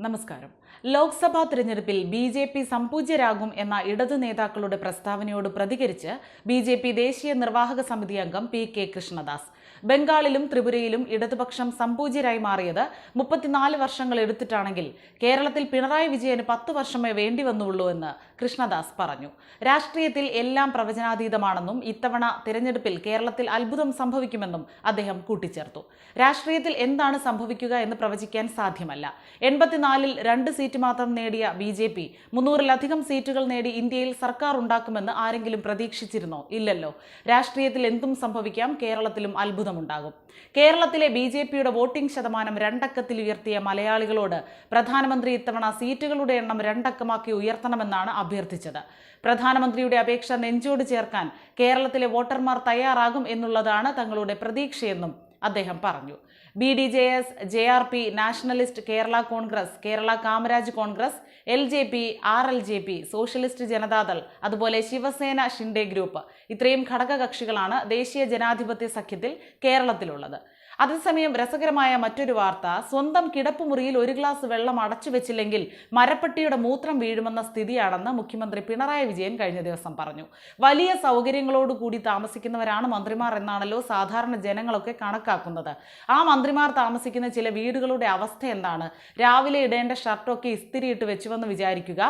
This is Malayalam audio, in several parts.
നമസ്കാരം. ലോക്സഭാ തിരഞ്ഞെടുപ്പിൽ ബി ജെ പി സംപൂജ്യരാകും എന്ന ഇടതു നേതാക്കളുടെ പ്രസ്താവനയോട് പ്രതികരിച്ച് ബി ജെ പി ദേശീയ നിർവാഹക സമിതി അംഗം പി കെ കൃഷ്ണദാസ്. ബംഗാളിലും ത്രിപുരയിലും ഇടതുപക്ഷം സംപൂജ്യരായി മാറിയത് മുപ്പത്തിനാല് വർഷങ്ങൾ എടുത്തിട്ടാണെങ്കിൽ കേരളത്തിൽ പിണറായി വിജയന് പത്ത് വർഷമേ വേണ്ടി വന്നുള്ളൂ എന്ന് കൃഷ്ണദാസ് പറഞ്ഞു. രാഷ്ട്രീയത്തിൽ എല്ലാം പ്രവചനാതീതമാണെന്നും ഇത്തവണ തിരഞ്ഞെടുപ്പിൽ കേരളത്തിൽ അത്ഭുതം സംഭവിക്കുമെന്നും അദ്ദേഹം കൂട്ടിച്ചേർത്തു. രാഷ്ട്രീയത്തിൽ എന്താണ് സംഭവിക്കുക എന്ന് പ്രവചിക്കാൻ സാധ്യമല്ല. എൺപത്തിനാലിൽ രണ്ട് സീറ്റ് മാത്രം നേടിയ ബി ജെ പി മുന്നൂറിലധികം സീറ്റുകൾ നേടി ഇന്ത്യയിൽ സർക്കാർ ഉണ്ടാക്കുമെന്ന് ആരെങ്കിലും പ്രതീക്ഷിച്ചിരുന്നോ? ഇല്ലല്ലോ. രാഷ്ട്രീയത്തിൽ എന്തും സംഭവിക്കാം കേരളത്തിലും അത്ഭുതമുണ്ടാകും. കേരളത്തിലെ ബി ജെ പിയുടെ വോട്ടിംഗ് ശതമാനം രണ്ടക്കത്തിൽ ഉയർത്തിയ മലയാളികളോട് പ്രധാനമന്ത്രി ഇത്തവണ സീറ്റുകളുടെ എണ്ണം രണ്ടക്കമാക്കി ഉയർത്തണമെന്നാണ് അഭ്യർത്ഥിച്ചത്. പ്രധാനമന്ത്രിയുടെ അപേക്ഷ നെഞ്ചോട് ചേർക്കാൻ കേരളത്തിലെ വോട്ടർമാർ തയ്യാറാകും എന്നുള്ളതാണ് തങ്ങളുടെ പ്രതീക്ഷയെന്നും അദ്ദേഹം പറഞ്ഞു. B D J S J R P nationalist Kerala Congress Kerala Kamaraj Congress L J P R L J P socialist Janata Dal അതുപോലെ ശിവസേന ഷിൻഡെ ഗ്രൂപ്പ് ഇത്രയും ഘടകകക്ഷികളാണ് ദേശീയ ജനാധിപത്യ സഖ്യത്തിൽ കേരളത്തിലുള്ളത്. അതേസമയം രസകരമായ മറ്റൊരു വാർത്ത സ്വന്തം കിടപ്പുമുറിയിൽ ഒരു ഗ്ലാസ് വെള്ളം അടച്ചു വെച്ചില്ലെങ്കിൽ മരപ്പട്ടിയുടെ മൂത്രം വീഴുമെന്ന സ്ഥിതിയാണെന്ന് മുഖ്യമന്ത്രി പിണറായി വിജയൻ കഴിഞ്ഞ ദിവസം പറഞ്ഞു. വലിയ സൗകര്യങ്ങളോടുകൂടി താമസിക്കുന്നവരാണ് മന്ത്രിമാർ എന്നാണല്ലോ സാധാരണ ജനങ്ങളൊക്കെ കണക്കാക്കുന്നത്. ആ മന്ത്രിമാർ താമസിക്കുന്ന ചില വീടുകളുടെ അവസ്ഥ എന്താണ്? രാവിലെ ഇടേണ്ട ഷർട്ടൊക്കെ ഇസ്തിരിയിട്ട് വെച്ചുവെന്ന് വിചാരിക്കുക.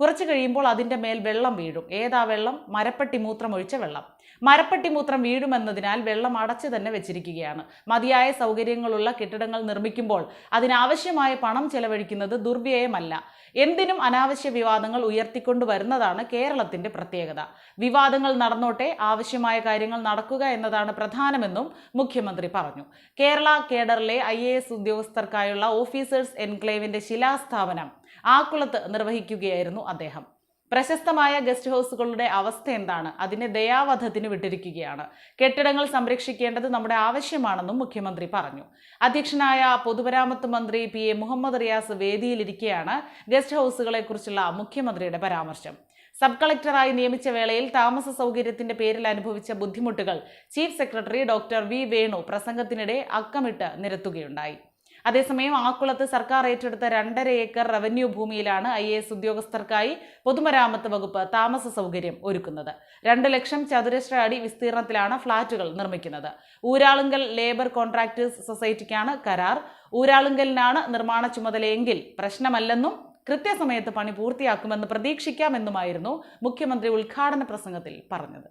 കുറച്ച് കഴിയുമ്പോൾ അതിന്റെ മേൽ വെള്ളം വീഴും. ഏതാ വെള്ളം? മരപ്പട്ടി മൂത്രം ഒഴിച്ച വെള്ളം. മരപ്പട്ടി മൂത്രം വീഴുമെന്നതിനാൽ വെള്ളം അടച്ചു തന്നെ വെച്ചിരിക്കുകയാണ്. മതിയായ സൗകര്യങ്ങളുള്ള കെട്ടിടങ്ങൾ നിർമ്മിക്കുമ്പോൾ അതിനാവശ്യമായ പണം ചെലവഴിക്കുന്നത് ദുർവ്യയമല്ല. എന്തിനും അനാവശ്യ വിവാദങ്ങൾ ഉയർത്തിക്കൊണ്ടു വരുന്നതാണ് കേരളത്തിന്റെ പ്രത്യേകത. വിവാദങ്ങൾ നടന്നോട്ടെ ആവശ്യമായ കാര്യങ്ങൾ നടക്കുക എന്നതാണ് പ്രധാനമെന്നും മുഖ്യമന്ത്രി പറഞ്ഞു. കേരള കേഡറിലെ ഐ എ എസ് ഉദ്യോഗസ്ഥർക്കായുള്ള ഓഫീസേഴ്സ് എൻക്ലേവിന്റെ ശിലാസ്ഥാപനം ആക്കുളത്ത് നിർവഹിക്കുകയായിരുന്നു അദ്ദേഹം. പ്രശസ്തമായ ഗസ്റ്റ് ഹൗസുകളുടെ അവസ്ഥ എന്താണ്? അതിനെ ദയാവധത്തിന് വിട്ടിരിക്കുകയാണ്. കെട്ടിടങ്ങൾ സംരക്ഷിക്കേണ്ടത് നമ്മുടെ ആവശ്യമാണെന്നും മുഖ്യമന്ത്രി പറഞ്ഞു. അധ്യക്ഷനായ പൊതുമരാമത്ത് മന്ത്രി പി എ മുഹമ്മദ് റിയാസ് വേദിയിലിരിക്കെയാണ് ഗസ്റ്റ് ഹൗസുകളെക്കുറിച്ചുള്ള മുഖ്യമന്ത്രിയുടെ പരാമർശം. സബ് കളക്ടറായി നിയമിച്ച വേളയിൽ താമസ സൗകര്യത്തിന്റെ പേരിൽ അനുഭവിച്ച ബുദ്ധിമുട്ടുകൾ chief secretary doctor V Venu പ്രസംഗത്തിനിടെ അക്കമിട്ട് നിരത്തുകയുണ്ടായി. അതേസമയം ആക്കുളത്ത് സർക്കാർ ഏറ്റെടുത്ത രണ്ടര ഏക്കർ റവന്യൂ ഭൂമിയിലാണ് ഐ എ എസ് ഉദ്യോഗസ്ഥർക്കായി പൊതുമരാമത്ത് വകുപ്പ് താമസ സൗകര്യം ഒരുക്കുന്നത്. രണ്ട് ലക്ഷം ചതുരശ്ര അടി വിസ്തീർണത്തിലാണ് ഫ്ളാറ്റുകൾ നിർമ്മിക്കുന്നത്. ഊരാളുങ്കൽ ലേബർ കോൺട്രാക്ടേഴ്സ് സൊസൈറ്റിക്കാണ് കരാർ. ഊരാളുങ്കലിനാണ് നിർമ്മാണ ചുമതലയെങ്കിൽ പ്രശ്നമല്ലെന്നും കൃത്യസമയത്ത് പണി പൂർത്തിയാക്കുമെന്ന് പ്രതീക്ഷിക്കാമെന്നുമായിരുന്നു മുഖ്യമന്ത്രി ഉദ്ഘാടന പ്രസംഗത്തിൽ പറഞ്ഞത്